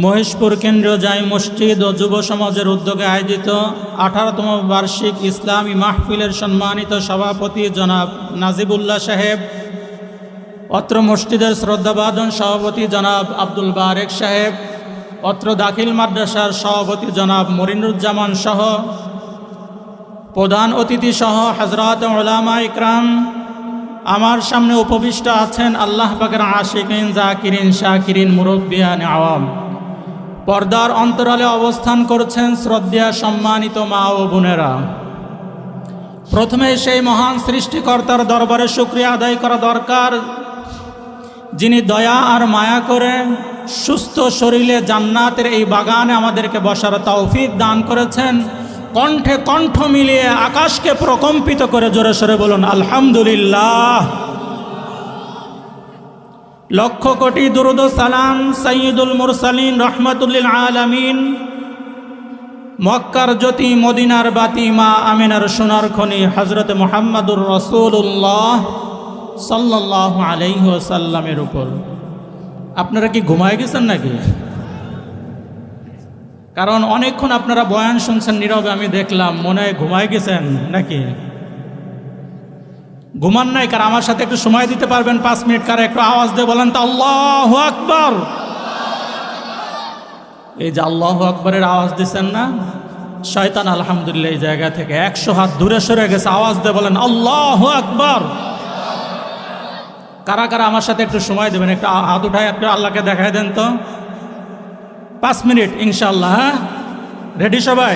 মহেশপুর কেন্দ্রীয় জাই মসজিদ ও যুব সমাজের উদ্যোগে আয়োজিত আঠারোতম বার্ষিক ইসলামী মাহফিলের সম্মানিত সভাপতি জনাব নাজিবুল্লাহ সাহেব, অত্র মসজিদের শ্রদ্ধাভাজন সভাপতি জনাব আব্দুল বারেক সাহেব, অত্র দাখিল মাদ্রাসার সভাপতি জনাব মরিনুজ্জামান সহ প্রধান অতিথি সহ হজরত ওলামা ইকরাম, আমার সামনে উপবিষ্ট আছেন আল্লাহ পাকের আশিকিন, জাকিরিন, শাকিরিন, মুরব্বিয়ান, আওয়াম। পর্দার অন্তরালে অবস্থান করছেন শ্রদ্ধা সম্মানিত মা ও বোনেরা। প্রথমে সেই মহান সৃষ্টিকর্তার দরবারে শুক্রিয়া আদায় করা দরকার, যিনি দয়া আর মায়া করে সুস্থ শরীরে জান্নাতের এই বাগানে আমাদেরকে বসার তৌফিক দান করেছেন। কণ্ঠে কণ্ঠ মিলিয়ে আকাশকে প্রকম্পিত করে জোরে সরে বলুন, আলহামদুলিল্লাহ। লক্ষ কোটি দুরুদ সালাম সঈদুল মুরসালিন রহমতুল্লিল আলামিন। মক্কার জ্যোতি মদিনার বাতি মা আমিনার সোনার খনি হজরত মোহাম্মদুর রসুল্লাহ সাল্লাহ আলাইহ সাল্লামের উপর। আপনারা কি ঘুমায় গেছেন নাকি? কারণ অনেকক্ষণ আপনারা বয়ান শুনছেন, নীরবে আমি দেখলাম মনে হয় ঘুমায় গেছেন নাকি? ঘুমান নাই, কার আমার সাথে একটু সময় দিতে পারবেন? পাঁচ মিনিট, কার একটু আওয়াজ দিয়ে বলেন তো, আল্লাহ আকবর। এই যে আল্লাহ আকবরের আওয়াজ দিচ্ছেন না, শয়তান আলহামদুলিল্লাহ এই জায়গা থেকে একশো হাত দূরে সরে গেছে, আওয়াজ দিয়ে বলেন, আল্লাহ আকবর। কারা কারা আমার সাথে একটু সময় দেবেন, একটু হাত উঠায়, একটু আল্লাহকে দেখায় দেন তো। পাঁচ মিনিট ইনশাল্লাহ হ্যাঁ? রেডি সবাই?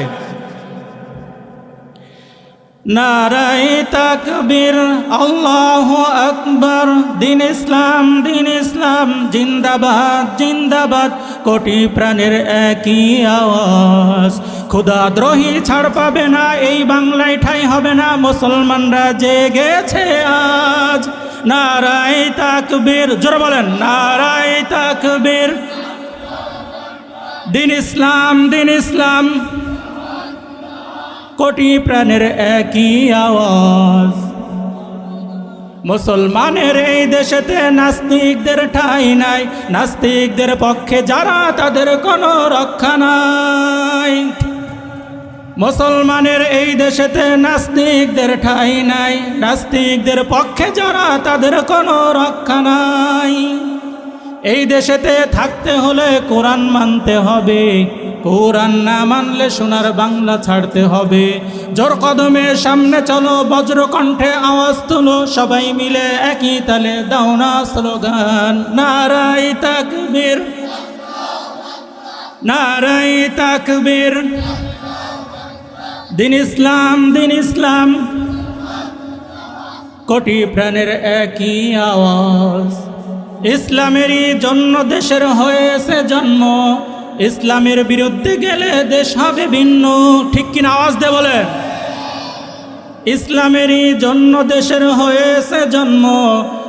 নারাই তাকবীর, আল্লাহ আকবর। দিন ইসলাম দিন ইসলাম, জিন্দাবাদ জিন্দাবাদ। কোটি প্রাণের একই আওয়াজ। খুদা দ্রোহী ছাড় পাবে না, এই বাংলায় ঠাই হবে না, মুসলমানরা জেগেছে আজ। নারাই তাকবীর, জোরে বলেন নারাই তাকবীর। দিন ইসলাম দিন ইসলাম কোটি প্রাণের একই আওয়াজ। মুসলমানের এই দেশেতে নাস্তিকদের ঠাই নাই। নাস্তিকদের পক্ষে যারা, তাদের কোনো রক্ষা নাই। মুসলমানের এই দেশেতে নাস্তিকদের ঠাই নাই। নাস্তিকদের পক্ষে যারা, তাদের কোনো রক্ষা নাই। এই দেশেতে থাকতে হলে কোরআন মানতে হবে। কোরআন না মানলে সোনার বাংলা ছাড়তে হবে। জোর কদমে সামনে চলো বজ্রকণ্ঠে আওয়াজ তুলো, সবাই মিলে একই তালে দাও না স্লোগান। নারাই তাকবীর নারাই তাকবীর। দিন ইসলাম দিন ইসলাম। কোটি প্রাণের একই আওয়াজ। ইসলামেরই জন্য দেশের হয়েছে জন্ম। ইসলামের বিরুদ্ধে গেলে দেশ হবে ভিন্ন। ঠিক কিনা আওয়াজ দে বলে ইসলামেরই জন্য দেশের হয়েছে জন্ম।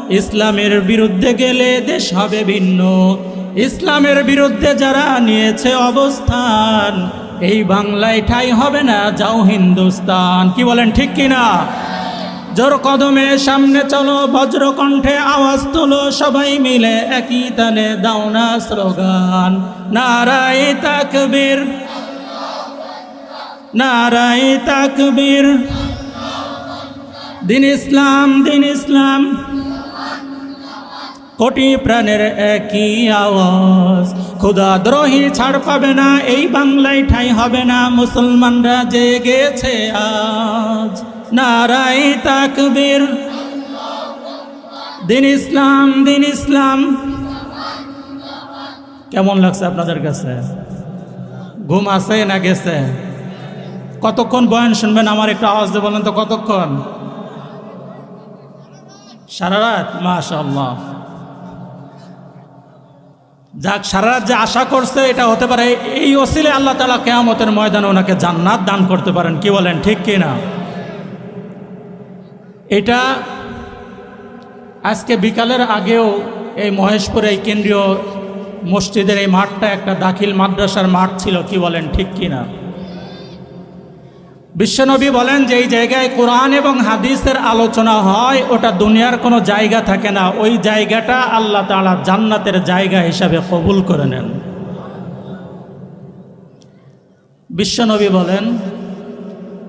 ইসলামের বিরুদ্ধে গেলে দেশ হবে ভিন্ন। ইসলামের বিরুদ্ধে যারা নিয়েছে অবস্থান, এই বাংলায় ঠাই হবে না, যাও হিন্দুস্তান। কি বলেন, ঠিক কিনা? জোর কদমে সামনে চলো বজ্রকণ্ঠে আওয়াজ তোলো, সবাই মিলে একই তালে দাও না স্লোগান। নারাই তাকবীর নারাই তাকবীর। দিন ইসলাম দিন ইসলাম। কোটি প্রাণের একই আওয়াজ। খুদা দ্রোহী ছাড় পাবে না, এই বাংলায় ঠাই হবে না, মুসলমানরা জেগেছে আজ। নারাই তাকবীর। দিন ইসলাম দিন ইসলাম। কেমন লাগছে আপনাদের কাছে? ঘুম আছে না গেছে? কতক্ষণ বয়ান শুনবেন? আমার একটু আওয়াজ দিয়ে বলেন তো কতক্ষণ? সারা রাত? মাশাল্লাহ যাক, সারা রাত যে আশা করছে, এটা হতে পারে। এই ওসিলে আল্লাহ তালা কেয়ামতের ময়দানে ওনাকে জান্নাত দান করতে পারেন। কি বলেন, ঠিক কি না এটা আজকে বিকালের আগেও এই মহেশপুরে এই কেন্দ্রীয় মসজিদের এই মাঠটা একটা দাখিল মাদ্রাসার মাঠ ছিল, কি বলেন, ঠিক কি না? বিশ্বনবী বলেন যে এই জায়গায় কোরআন এবং হাদিসের আলোচনা হয়, ওটা দুনিয়ার কোনো জায়গা থাকে না। ওই জায়গাটা আল্লাহ তালা জান্নাতের জায়গা হিসাবে কবুল করে নেন। বিশ্বনবী বলেন,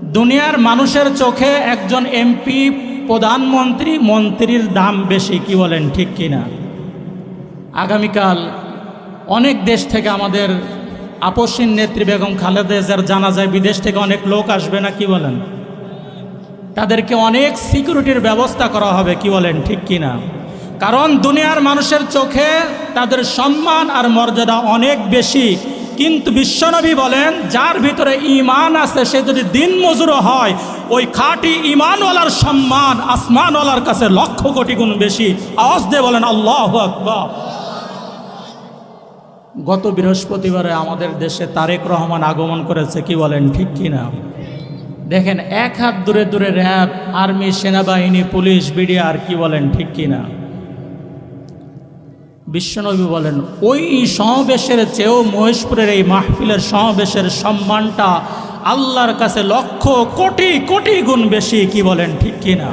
দুনিয়ার মানুষের চোখে একজন এমপি প্রধানমন্ত্রী মন্ত্রীর দাম বেশি, কি বলেন, ঠিক কিনা আগামীকাল অনেক দেশ থেকে আমাদের আপসীন নেত্রী বেগম খালেদা জিয়ার জানা যায় বিদেশ থেকে অনেক লোক আসবে না, কি বলেন? তাদেরকে অনেক সিকিউরিটির ব্যবস্থা করা হবে, কি বলেন, ঠিক কি না? কারণ দুনিয়ার মানুষের চোখে তাদের সম্মান আর মর্যাদা অনেক বেশি। কিন্তু বিশ্বনবী বলেন, যার ভিতরে ইমান আছে, সে যদি দিন মজুরও হয়, ওই খাঁটি ইমানওয়ালার সম্মান আসমানওয়ালার কাছে লক্ষ কোটি গুণ বেশি। আওয়াজ দিয়ে বলেন, আল্লাহ আকবার। গত বৃহস্পতিবারে আমাদের দেশে তারেক রহমান আগমন করেছে, কি বলেন, ঠিক কি না? দেখেন, এক হাত দূরে দূরে র্যাব, আর্মি, সেনাবাহিনী, পুলিশ, বিডিআর, কি বলেন, ঠিক কি না? বিশ্বনবী বলেন, ওই সমাবেশের চেয়েও মহেশপুরের এই মাহফিলের সমাবেশের সম্মানটা আল্লাহর কাছে লক্ষ কোটি কোটি গুণ বেশি। কি বলেন, ঠিক কি না?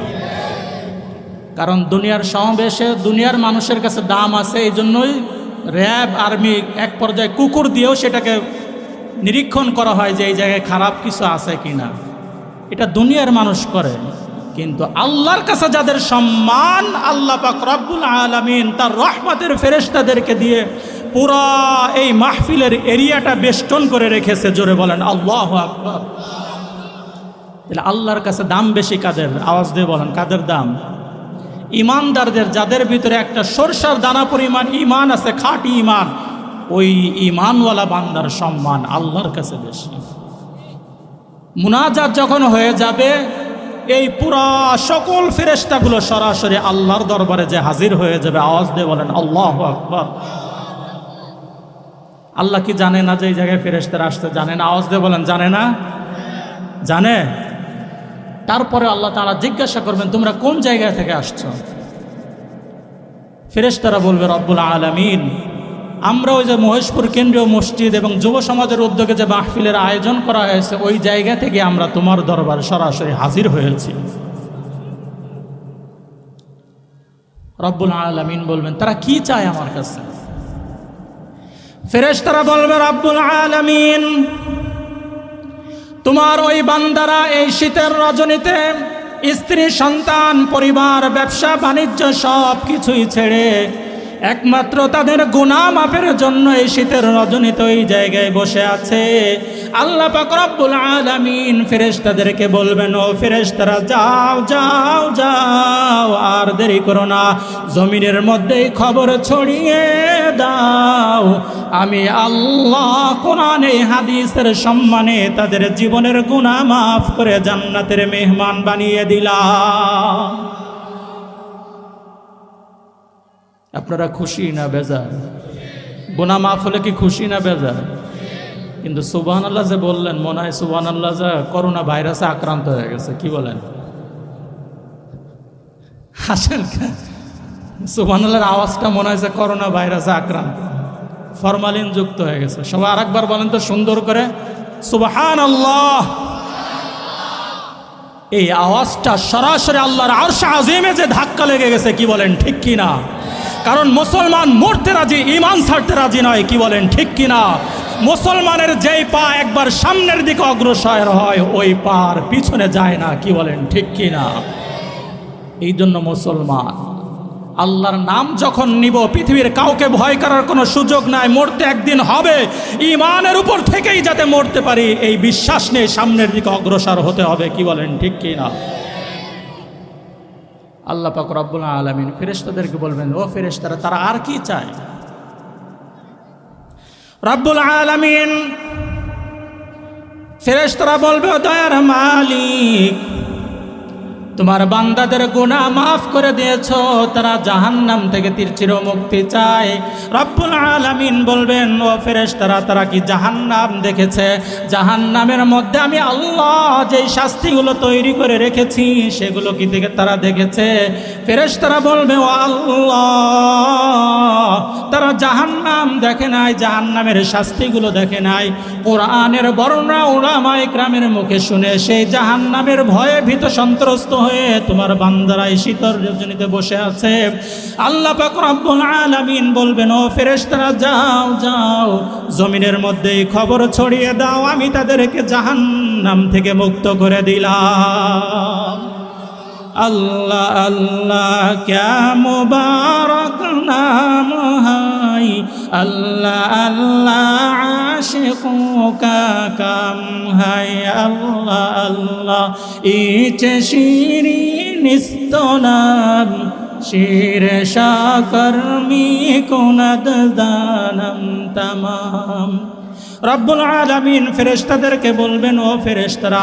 কারণ দুনিয়ার সমাবেশে দুনিয়ার মানুষের কাছে দাম আছে, এই জন্যই র্যাব, আর্মি এক পর্যায়ে কুকুর দিয়েও সেটাকে নিরীক্ষণ করা হয় যে এই জায়গায় খারাপ কিছু আছে কি না এটা দুনিয়ার মানুষ করে। কিন্তু আল্লাহর কাছে যাদের সম্মান আল্লাহ পাক রব্বুল আলমিন তার রহমতের ফেরেশতাদেরকে দিয়ে পুরা এই মাহফিলের এরিয়াটা বেষ্টন করে রেখেছে। জোরে বলেন, আল্লাহ আকবর। তাহলে আল্লাহর কাছে দাম বেশি কাদের? আওয়াজ দিয়ে বলেন, কাদের দাম? ইমানদারদের, যাদের ভিতরে একটা সরষার দানা পরিমাণ ইমান আছে, খাঁটি ইমান, ওই ইমানওয়ালা বান্দার সম্মান আল্লাহর কাছে বেশি। মুনাজাত যখন হয়ে যাবে এই পুরা সকল ফেরেস্তাগুলো সরাসরি আল্লাহর দরবারে যে হাজির হয়ে যাবে, আওয়াজ দিয়ে বলেন, আল্লাহ আকবর। আল্লাহ কি জানে না যে এই জায়গায় ফেরেস্তারা আসতে জানে না? আওয়াজ দিয়ে বলেন, জানে না? জানে? তারপরে আল্লাহ তারা জিজ্ঞাসা করবেন, তোমরা কোন জায়গা থেকে আসছো? ফেরেশতারা বলবে, রব্বুল আলমিন। আমরা ওই যে মহেশপুর কেন্দ্রীয় মসজিদ এবং যুব সমাজের উদ্যোগে যে মাহফিলের আয়োজন করা হয়েছে, ওই জায়গা থেকে আমরা তোমার দরবার সরাসরি হাজির হয়েছি। রব্বুল আলমিন বলবেন, তারা কি চায় আমার কাছে? ফেরেশতারা বলবে, রব্বুল আলমিন, তোমার ওই বান্দারা এই শীতের রজনীতে স্ত্রী, সন্তান, পরিবার, ব্যবসা, বাণিজ্য সব কিছুই ছেড়ে একমাত্র তাদের গুণা মাপের জন্য এই শীতের রজনীতে ওই জায়গায় বসে আছে। আল্লাহ পাক রব্বুল আলামিন ফেরেশতাদেরকে বলবেন, ও ফেরেশতারা, যাও যাও যাও, আর দেরি করো না। জমিনের মধ্যেই খবর ছড়িয়ে দাও। আমি আল্লাহ কোরআনে হাদিসের সম্মানে তাদের জীবনের গুণা মাফ করে জান্নাতের মেহমান বানিয়ে দিলাম। আপনারা খুশি না বেজার? গুণা মাফ হলে কি খুশি না বেজার? কিন্তু সুবাহ আল্লাহ যে বললেন, মনে হয় সুবাহ আল্লাহ যা করোনা ভাইরাসে আক্রান্ত হয়ে গেছে, কি বলেন? হাসেন সুবাহ আল্লাহর আওয়াজটা মনে হয় যে করোনা ভাইরাসে আক্রান্ত। ফরমালিন যুক্ত হয়ে গেছে। সবাই আরেকবার বলেন তো সুন্দর করে সুবাহান আল্লাহ এই আওয়াজটা সরাসরি আল্লাহর আরশা আজিমে যে ধাক্কা লেগে গেছে, কি বলেন, ঠিক কি না কারণ মুসলমান মরতে রাজি ইমান ছাড়তে রাজি নয়, কি বলেন, ঠিক কি না মুসলমানের যেই পা একবার সামনের দিকে অগ্রসর হয়, ওই পার পিছনে যায় না, কি বলেন, ঠিক কি না এই জন্য মুসলমান, আল্লাহর নাম যখন নিব, পৃথিবীর কাউকে ভয় করার কোনো সুযোগ নাই, মরতে একদিন হবে ইমানের উপর থেকেই যাতে মরতে পারি, এই বিশ্বাস নিয়ে সামনের দিকে অগ্রসর হতে হবে, কি বলেন, ঠিক কি না আল্লাহ পাক রব্বুল আলমিন ফেরেস্তাদেরকে বলবেন, ও ফেরেস্তারা তারা আর কি চায়? রব্বুল আলমিন ফেরেস্তারা বলবে দয়ার মালিক তোমার বান্দাদের গুণা মাফ করে দিয়েছ, তারা জাহান্নাম থেকে তীর্চির মুক্তি চায়। রব্বুল আলামিন বলবেন, ও ফেরেশতারা, তারা তারা কি জাহান্নাম দেখেছে? জাহান্নামের মধ্যে আমি আল্লাহ যেই শাস্তিগুলো তৈরি করে রেখেছি, সেগুলো কি থেকে তারা দেখেছে? ফেরেশতারা বলবে, ও আল্লাহ, তারা জাহান্নাম দেখে নাই, জাহান্নামের শাস্তিগুলো দেখে নাই। কোরআনের বর্ণনা ওলামায়ে গ্রামের মুখে শুনে, সেই জাহান্নামের ভয়ে ভীত সন্ত্রস্ত হয়ে তোমার বান্দারা এই শীতল রজনীতে বসে আছে। আল্লাহ পাক আলামিন বলবেন, ও ফেরেশতারা, যাও যাও, জমিনের মধ্যে খবর ছড়িয়ে দাও, আমি তাদেরকে জাহান্নাম থেকে মুক্ত করে দিলাম। আল্লাহ আল্লাহ, ক্যা নাম হাই। আল্লাহ আল্লাহ আশিকুকা কাম হাই আল্লাহ আল্লাহ। ইচ্ছে শিরি শির সাকর্মী কোনদ দানম তমাম। রব্বুল আলমিন ফেরেস্তাদেরকে বলবেন, ও ফেরেস্তারা